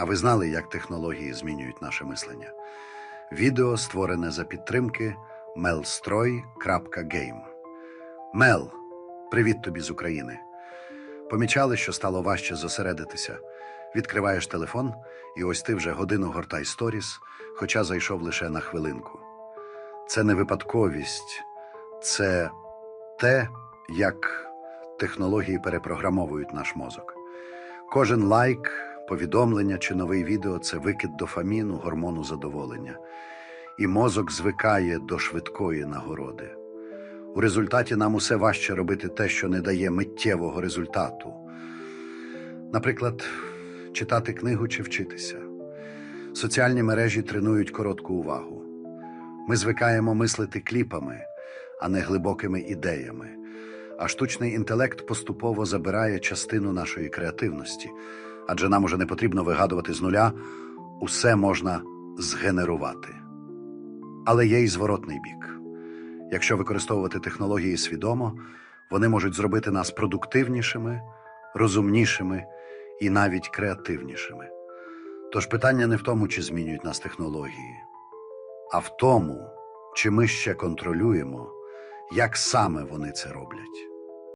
А ви знали, як технології змінюють наше мислення? Відео створене за підтримки melstroj.game. Мел, привіт тобі з України. Помічали, що стало важче зосередитися. Відкриваєш телефон, і ось ти вже годину гортай сторіс, хоча зайшов лише на хвилинку. Це не випадковість, це те, як технології перепрограмовують наш мозок. Кожен лайк, повідомлення чи новий відео це викид дофаміну, гормону задоволення. І мозок звикає до швидкої нагороди. У результаті нам усе важче робити те, що не дає миттєвого результату. Наприклад, читати книгу чи вчитися. Соціальні мережі тренують коротку увагу. Ми звикаємо мислити кліпами, а не глибокими ідеями. А штучний інтелект поступово забирає частину нашої креативності, адже нам уже не потрібно вигадувати з нуля, усе можна згенерувати. Але є й зворотний бік. Якщо використовувати технології свідомо, вони можуть зробити нас продуктивнішими, розумнішими і навіть креативнішими. Тож питання не в тому, чи змінюють нас технології, а в тому, чи ми ще контролюємо, як саме вони це роблять.